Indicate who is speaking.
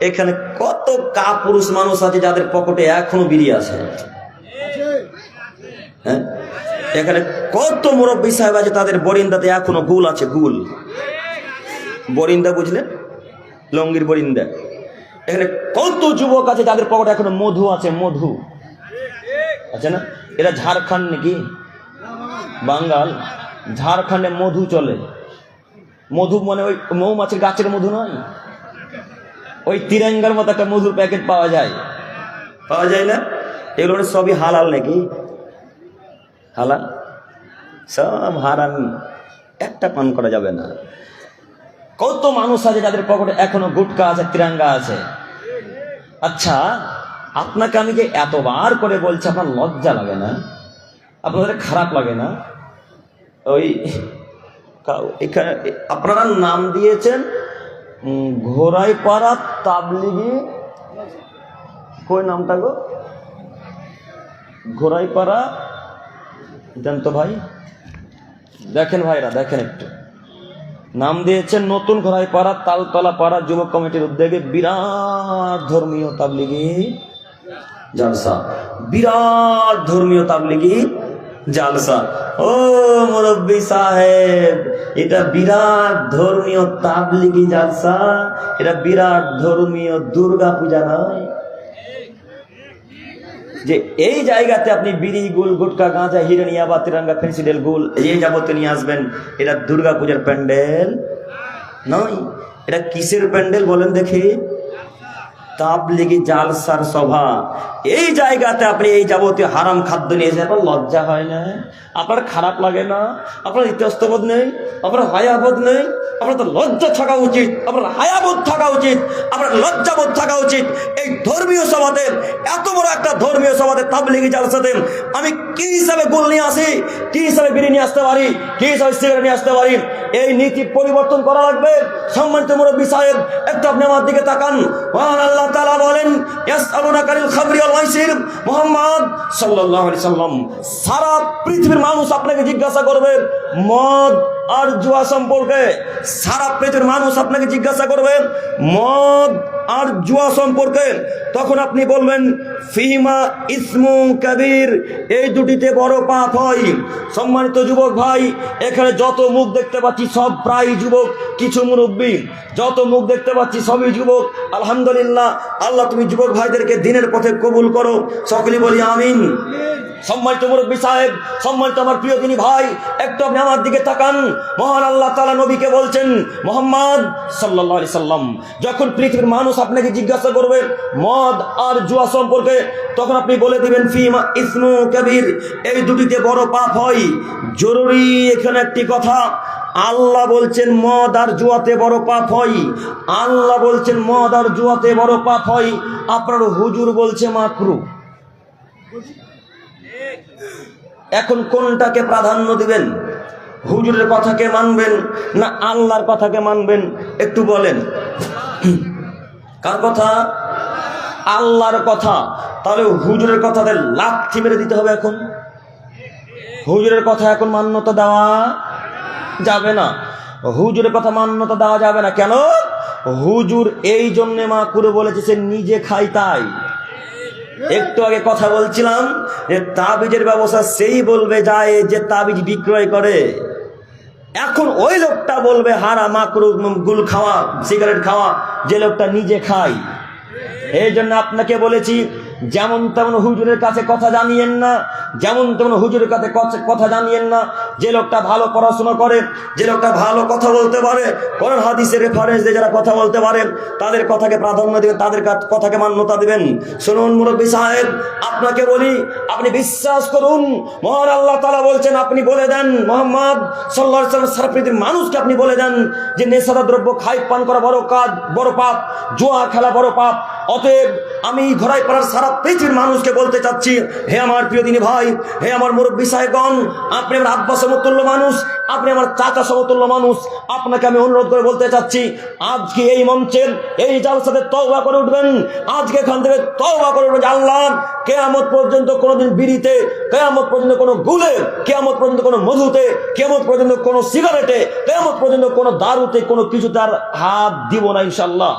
Speaker 1: এখানে কত কাপুরুষ মানুষ আছে যাদের পকেটে এখনও বিড়ি আছে? হ্যাঁ? এখানে কত মুরব্বী সাহেব আছে তাদের বরিন্দাতে এখনও গুল আছে, গুল। বরিন্দা বুঝলেন লঙ্গির বরিন্দা। এখানে কত যুবক আছে যাদের পকেটে এখনও মধু আছে মধু। আছে না? এরা ঝাড়খণ্ড নাকি? বাঙ্গাল। ঝাড়খণ্ডে মধু চলে। মধু মানে ওই মৌমাছির গাছের মধু নয়? ওই তিরঙ্গার মতো একটা মজুর প্যাকেট পাওয়া যায়। পাওয়া যায় না? এগুলো সবই হালাল নাকি? হালাল? সব হারাম। একটা পান করা যাবে না। কত মানুষ আছে যাদের পকেটে এখনও গুটকা আছে তিরঙ্গা আছে? আচ্ছা আপনাকে আমি যে এতবার করে বলছি আপনার লজ্জা লাগে না? আপনাদের খারাপ লাগে না? ওই এখানে আপনারা নাম দিয়েছেন ঘোড়াইপাড়া তাবলিগি। কই নামটা গো? ঘোড়াইপাড়া? দেন তো ভাই? দেখেন ভাইরা, দেখেন একটু। নাম দিয়েছেন নতুন ঘোড়াইপাড়া তালতলা পাড়া যুবক কমিটির উদ্যোগে বিরাট ধর্মীয় তাবলিগি। জালসা। বিরাট ধর্মীয় তাবলিগি, জালসা। ও মুরব্বী সাহেব, এটা বিরাট ধর্মীয় তাবলিগি জালসা, এটা বিরাট ধর্মীয় দুর্গা পূজা নয়। যে এই জায়গাতে আপনি বিড়ি গুল, গুটকা, গাঁজা হিরণিয়া বা তিরঙ্গা, ফেন্সিডেল গুল এই যাবতীয় নিয়ে আসবেন, এটা দুর্গা পূজার প্যান্ডেল নয়। এটা কিসের প্যান্ডেল বলেন দেখি? তাবলিগি জালসার সভা। এই জায়গাতে আপনি এই যাবতীয় হারাম খাদ্য নিয়ে আপনার লজ্জা হয় না? আপনার খারাপ লাগে না? আপনার ইতস্তবোধ নেই? আপনার হায়াবোধ নেই? আপনার তো লজ্জা থাকা উচিত। আপনার হায়াবোধ থাকা উচিত। আপনার লজ্জাবোধ থাকা উচিত। এই ধর্মীয় সভাতে এত বড় একটা ধর্মীয় সভাতে তাবলিগি জালসাতে আমি কি হিসাবে গোল নিয়ে আসি? কি হিসাবে বিড়ি নিয়ে আসতে পারি? কি হিসাবে সিগারেট নিয়ে আসতে পারি? এই নীতি পরিবর্তন করা লাগবে? সম্মানিত মুরব্বী সাহেব, একটু আপনি আমার দিকে তাকান। মহান আল্লাহ তাআলা বলেন মুহাম্মদ সাল্লাল্লাহু সাল্লাম সারা পৃথিবীর মানুষ আপনাকে জিজ্ঞাসা করবে, মদ আর জুয়া সম্পর্কে। সারা পৃথিবীর মানুষ আপনাকে জিজ্ঞাসা করবে, মদ আর জুয়া সম্পর্কে। তখন আপনি বলবেন ফিমা ইসমু কাবির, এই দুটিতে বড় পাপ হয়। সম্মানিত যুবক ভাই, এখানে যত মুখ দেখতে পাচ্ছি, সব প্রায় যুবক কিছু মুরব্বী, যত মুখ দেখতে পাচ্ছি সবই যুবক। আলহামদুলিল্লাহ, আল্লাহ তুমি যুবক ভাইদেরকে দিনের পথে কবুল করো। সকলে বলি আমিন। সম্মানিত মুরব্বী সাহেব, সম্মানিত আমার প্রিয় তিনি ভাই, একটু আপনি আমার দিকে তাকান। মহান আল্লাহ তালা নবীকে বলছেন, মোহাম্মদ সাল্লাহ সাল্লাম, যখন পৃথিবীর মানুষ আপনাকে জিজ্ঞাসা করবে, মদ আর জুয়া সম্পর্কে, তখন আপনি বলে দিবেন, ফিমা ইসমু কবির। এই দুটিতে বড় পাপ হয়। জরুরি এখানে একটি কথা আল্লাহ বলছেন, মদ আর জুয়াতে বড় পাপ হয়। আল্লাহ বলছেন, মদ আর জুয়াতে বড় পাপ হয়। আপনার হুজুর বলছে মাকরু এখন কোনটাকে প্রাধান্য দিবেন? হুজুরের কথাকে মানবেন না আল্লাহর কথাকে মানবেন? একটু বলেন। কার কথা? আল্লাহর কথা। তাহলে হুজুরের কথাতে লাথি মেরে দিতে হবে এখন। হুজুরের কথা এখন মান্যতা দেওয়া যাবে না। হুজুরের কথা মান্যতা দেওয়া যাবে না। কেন? হুজুর এই জন্যে মা করে বলেছে, সে নিজে খাই তাই। একটু আগে কথা বলছিলাম যে, তাবিজের ব্যবস্থা সেই বলবে, যায় যে তাবিজ বিক্রয় করে। এখন ওই লোকটা বলবে, হারা মাকরু গুল খাওয়া, সিগারেট খাওয়া, যে লোকটা নিজে খায়। এই জন্য আপনাকে বলেছি, যেমন তেমন হুজুরের কাছে কথা জানিয়েন না, যেমন তেমন হুজুরের কাছে কথা জানিয়েন না যে লোকটা ভালো পড়াশোনা করে, যে লোকটা ভালো কথা বলতে পারে, কোরআন হাদিসের রেফারেন্স দিয়ে যারা কথা বলতে পারে তাদের কথাকে প্রাধান্য দেবেন, তাদের কথাকে মান্যতা দিবেন। শুনুন মুরব্বী সাহেব, আপনাকে বলি, আপনি বিশ্বাস করুন, মহান আল্লাহ তালা বলছেন, আপনি বলে দেন, মোহাম্মদ সাল্লাহ সারা পৃথিবীর মানুষকে আপনি বলে দেন যে নেশাদা দ্রব্য খাই পান করা বড় কাজ, বড় পাপ, জোয়া খেলা বড় পাপ। অতএব আমি ঘোড়াই পাড়ার সারা পৃথিবীর মানুষকে বলতে চাচ্ছি, হে আমার প্রিয় দিনী ভাই, হে আমার মুরব্বী সাহেবগণ, আপনি আমার আব্বাস সমতুল্য মানুষ, আপনি আমার চাচা সমতুল্য মানুষ, আপনাকে আমি অনুরোধ করে বলতে চাচ্ছি, আজকে এই মঞ্চের এই জালসাতে তওবা করে উঠবেন, আজকে এখান থেকে তওবা করে উঠবেন আল্লাহ, কেয়ামত পর্যন্ত কোনোদিন বিড়িতে, কেয়ামত পর্যন্ত কোনো গুলে, কেয়ামত পর্যন্ত কোনো মধুতে, কেয়ামত পর্যন্ত কোনো সিগারেটে, কেয়ামত পর্যন্ত কোনো দারুতে কোনো কিছু তার হাত দিব না ইনশাল্লাহ